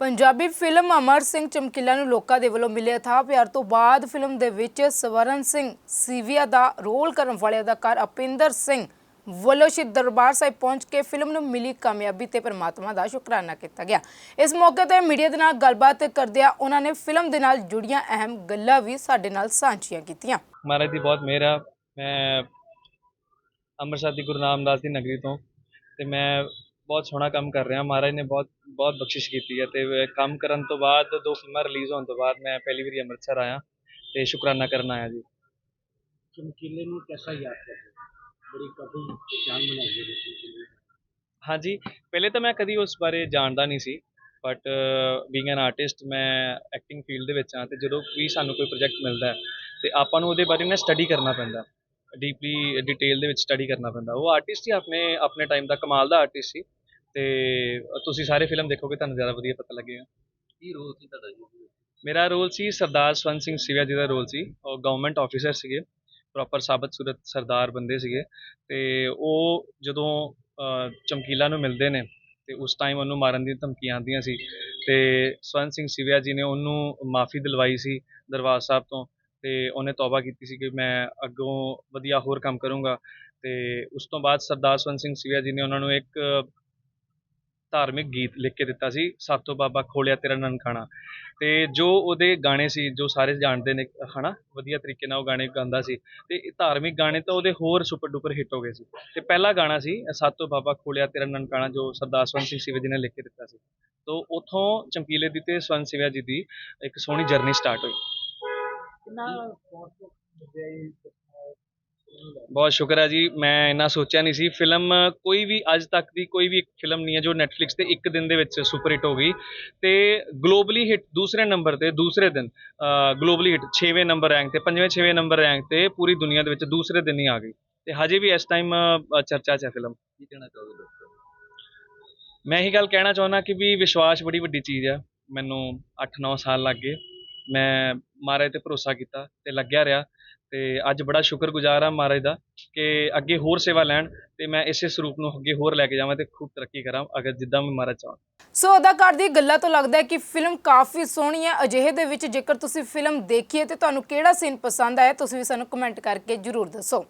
Punjabi film Amar Singh Chamkila ਨੂੰ ਲੋਕਾਂ ਦੇ ਵੱਲੋਂ ਮਿਲੇ ਅਥਾਹ ਪਿਆਰ ਤੋਂ ਬਾਅਦ ਫਿਲਮ ਦੇ ਵਿੱਚ ਸਵਰਨ ਸਿੰਘ ਸੀਵੀਆ ਦਾ ਰੋਲ ਕਰਨ ਵਾਲੇ ਅਦਾਕਾਰ ਅਪਿੰਦਰ ਸਿੰਘ ਵੱਲੋਂ ਸ਼੍ਰੀ ਦਰਬਾਰ ਸਾਹਿਬ ਪਹੁੰਚ ਕੇ ਫਿਲਮ ਨੂੰ ਮਿਲੀ ਕਾਮਯਾਬੀ ਤੇ ਪ੍ਰਮਾਤਮਾ ਦਾ ਸ਼ੁਕਰਾਨਾ ਕੀਤਾ ਗਿਆ। ਇਸ ਮੌਕੇ ਤੇ ਮੀਡੀਆ ਦੇ ਨਾਲ ਗੱਲਬਾਤ ਕਰਦਿਆਂ ਉਹਨਾਂ ਨੇ ਫਿਲਮ ਦੇ ਨਾਲ ਜੁੜੀਆਂ ਅਹਿਮ ਗੱਲਾਂ ਵੀ ਸਾਡੇ ਨਾਲ ਸਾਂਝੀਆਂ ਕੀਤੀਆਂ। ਮਹਾਰਾਜ ਦੀ ਬਹੁਤ ਮਿਹਰ ਆ। ਮੈਂ ਅੰਮ੍ਰਿਤਸਰ ਦੀ ਗੁਰੂ ਰਾਮਦਾਸ ਦੀ ਨਗਰੀ ਤੋਂ ਤੇ ਮੈਂ ਬਹੁਤ ਸੋਹਣਾ ਕੰਮ ਕਰ ਰਿਹਾ। ਮਹਾਰਾਜ ਨੇ ਬਹੁਤ ਬਹੁਤ ਬਖਸ਼ਿਸ਼ ਕੀਤੀ ਹੈ ਤੇ ਕੰਮ ਕਰਨ ਤੋਂ ਬਾਅਦ ਦੋ ਫਿਲਮਾਂ ਰਿਲੀਜ਼ ਹੋਣ ਤੋਂ ਬਾਅਦ ਮੈਂ ਪਹਿਲੀ ਵਾਰੀ ਅੰਮ੍ਰਿਤਸਰ ਆਇਆ ਤੇ ਸ਼ੁਕਰਾਨਾ ਕਰਨ ਆਇਆ ਜੀ। ਚਮਕੀਲੇ ਨੂੰ ਕੈਸਾ ਯਾਦ ਕਰਦੇ? ਬੜੀ ਕਾਫੀ ਪਛਾਣ ਬਣਾਈ ਹੈ ਚਮਕੀਲੇ ਹਾਂਜੀ ਪਹਿਲੇ ਤਾਂ ਮੈਂ ਕਦੀ ਉਸ ਬਾਰੇ ਜਾਣਦਾ ਨਹੀਂ ਸੀ ਬਟ ਬੀਇੰਗ ਐਨ ਆਰਟਿਸਟ ਮੈਂ ਐਕਟਿੰਗ ਫੀਲਡ ਦੇ ਵਿੱਚ ਹਾਂ ਤੇ ਜਦੋਂ ਵੀ ਸਾਨੂੰ ਕੋਈ ਪ੍ਰੋਜੈਕਟ ਮਿਲਦਾ ਤੇ ਆਪਾਂ ਨੂੰ ਉਹਦੇ ਬਾਰੇ ਨਾ ਸਟੱਡੀ ਕਰਨਾ ਪੈਂਦਾ ਡੀਪਲੀ ਡਿਟੇਲ ਦੇ ਵਿੱਚ ਸਟੱਡੀ ਕਰਨਾ ਪੈਂਦਾ। ਉਹ ਆਰਟਿਸਟ ਹੀ ਆਪਣੇ ਆਪਣੇ ਟਾਈਮ ਦਾ ਕਮਾਲ ਦਾ ਆਰਟਿਸਟ ਸੀ। ਤੇ ਤੁਸੀਂ ਸਾਰੇ ਫਿਲਮ ਦੇਖੋਗੇ ਤੁਹਾਨੂੰ ਜ਼ਿਆਦਾ ਵਧੀਆ ਪਤਾ ਲੱਗੇਗਾ। ਕੀ ਰੋਲ ਸੀ ਤੁਹਾਡਾ ਜੀ? ਮੇਰਾ ਰੋਲ ਸੀ ਸਰਦਾਰ ਸਵੰਤ ਸਿੰਘ ਸਿਵਿਆ ਜੀ ਦਾ ਰੋਲ ਸੀ। ਉਹ ਗਵਰਨਮੈਂਟ ਆਫੀਸਰ ਸੀਗੇ। ਪ੍ਰੋਪਰ ਸਾਬਤ ਸੂਰਤ ਸਰਦਾਰ ਬੰਦੇ ਸੀਗੇ। ਤੇ ਉਹ ਜਦੋਂ ਚਮਕੀਲਾ ਨੂੰ ਮਿਲਦੇ ਨੇ ਤੇ ਉਸ ਟਾਈਮ ਉਹਨੂੰ ਮਾਰਨ ਦੀ ਧਮਕੀਆਂ ਆਉਂਦੀਆਂ ਸੀ। ਤੇ ਸਵੰਤ ਸਿੰਘ ਸਿਵਿਆ ਜੀ ਨੇ ਉਹਨੂੰ ਮਾਫੀ ਦਿਲਵਾਈ ਸੀ ਦਰਬਾਰ ਸਾਹਿਬ ਤੋਂ। ਤੇ ਉਹਨੇ ਤੌਬਾ ਕੀਤੀ ਸੀ ਕਿ ਮੈਂ ਅੱਗੋਂ ਵਧੀਆ ਹੋਰ ਕੰਮ ਕਰੂੰਗਾ। ਤੇ ਉਸ ਤੋਂ ਬਾਅਦ ਸਰਦਾਰ ਸਵੰਤ ਸਿੰਘ ਸਿਵਿਆ ਜੀ ਨੇ ਉਹਨਾਂ ਨੂੰ ਇੱਕ ਧਾਰਮਿਕ ਗੀਤ ਲਿਖ ਕੇ ਦਿੱਤਾ ਸੀ ਸਾਤੋ ਬਾਬਾ ਖੋਲਿਆ ਤੇਰਾ ਨਨਕਾਣਾ। ਤੇ ਜੋ ਉਹਦੇ ਗਾਣੇ ਸੀ, ਜੋ ਸਾਰੇ ਜਾਣਦੇ ਨੇ, ਹਨਾ, ਵਧੀਆ ਤਰੀਕੇ ਨਾਲ ਉਹ ਗਾਣੇ ਗਾਉਂਦਾ ਸੀ। ਤੇ ਇਹ ਧਾਰਮਿਕ ਗਾਣੇ ਤਾਂ ਉਹਦੇ ਹੋਰ ਸੁਪਰ ਡੁਪਰ ਹਿੱਟ ਹੋ ਗਏ ਸੀ। ਤੇ ਪਹਿਲਾ ਗਾਣਾ ਸੀ ਸਾਤੋ ਬਾਬਾ ਖੋਲਿਆ ਤੇਰਾ ਨਨਕਾਣਾ, ਜੋ ਸਰਦਾਰ ਸਵੰਤ ਸਿੰਘ ਸਿਵਿਆ ਜੀ ਨੇ ਲਿਖ ਕੇ ਦਿੱਤਾ ਸੀ। ਤੋਂ ਉਥੋਂ ਚਮਕੀਲੇ ਦੀ ਤੇ ਸਵੰਤ ਸਿਵਿਆ ਜੀ ਦੀ ਇੱਕ ਸੋਹਣੀ ਜਰਨੀ ਸਟਾਰਟ ਹੋਈ। ਬਹੁਤ ਸ਼ੁਕਰ ਹੈ ਜੀ ਮੈਂ ਇੰਨਾ ਸੋਚਿਆ ਨਹੀਂ ਸੀ। ਫਿਲਮ ਕੋਈ ਵੀ ਅੱਜ ਤੱਕ ਦੀ ਕੋਈ ਵੀ ਇੱਕ ਫਿਲਮ ਨਹੀਂ ਹੈ ਜੋ ਨੈਟਫਲਿਕਸ ਤੇ ਇੱਕ ਦਿਨ ਦੇ ਵਿੱਚ ਸੁਪਰ ਹਿੱਟ ਹੋ ਗਈ। ਤੇ ਗਲੋਬਲੀ ਹਿੱਟ ਦੂਸਰੇ ਨੰਬਰ ਤੇ ਦੂਸਰੇ ਦਿਨ ਗਲੋਬਲੀ ਹਿੱਟ 6ਵੇਂ ਨੰਬਰ ਰੈਂਕ ਤੇ 5ਵੇਂ 6ਵੇਂ ਨੰਬਰ ਰੈਂਕ ਤੇ ਪੂਰੀ ਦੁਨੀਆ ਦੇ ਵਿੱਚ ਦੂਸਰੇ ਦਿਨ ਹੀ ਆ ਗਈ। ਤੇ ਹਜੇ ਵੀ ਇਸ ਟਾਈਮ ਚਰਚਾ 'ਚ ਹੈ ਫਿਲਮ। ਕੀ ਕਹਿਣਾ ਚਾਹੋਗੇ ਦੋਸਤੋ? ਮੈਂ ਇਹੀ ਗੱਲ ਕਹਿਣਾ ਚਾਹੁੰਦਾ ਕਿ ਵੀ ਵਿਸ਼ਵਾਸ ਬੜੀ ਵੱਡੀ ਚੀਜ਼ ਆ। ਮੈਨੂੰ 8-9 ਸਾਲ ਲੱਗ ਗਏ। ਮੈਂ ਮਹਾਰਾਜ ਤੇ ਭਰੋਸਾ ਕੀਤਾ ਤੇ ਲੱਗਿਆ ਰਿਹਾ। ਤੇ ਅੱਜ ਬੜਾ ਸ਼ੁਕਰਗੁਜ਼ਾਰ ਆ ਮਹਾਰਾਜ ਦਾ ਕਿ ਅੱਗੇ ਹੋਰ ਸੇਵਾ ਲੈਣ ਤੇ ਮੈਂ ਇਸੇ ਸਰੂਪ ਨੂੰ ਅੱਗੇ ਹੋਰ ਲੈ ਕੇ ਜਾਵਾਂ ਤੇ ਖੂਬ ਤਰੱਕੀ ਕਰਾਂ, ਅਗਰ ਜਿੱਦਾਂ ਵੀ ਮਹਾਰਾਜ ਚਾਹਣ ਸੋ ਅਦਾਕਾਰ ਦੀ ਗੱਲਾਂ ਤੋਂ ਲੱਗਦਾ ਹੈ ਕਿ ਫਿਲਮ ਕਾਫੀ ਸੋਹਣੀ ਹੈ, ਅਜਿਹੇ ਦੇ ਵਿੱਚ ਜੇਕਰ ਤੁਸੀਂ ਫਿਲਮ ਦੇਖੀਏ ਤੇ ਤੁਹਾਨੂੰ ਕਿਹੜਾ ਸੀਨ ਪਸੰਦ ਆਇਆ, ਤੁਸੀਂ ਵੀ ਸਾਨੂੰ ਕਮੈਂਟ ਕਰਕੇ ਜਰੂਰ ਦੱਸੋ।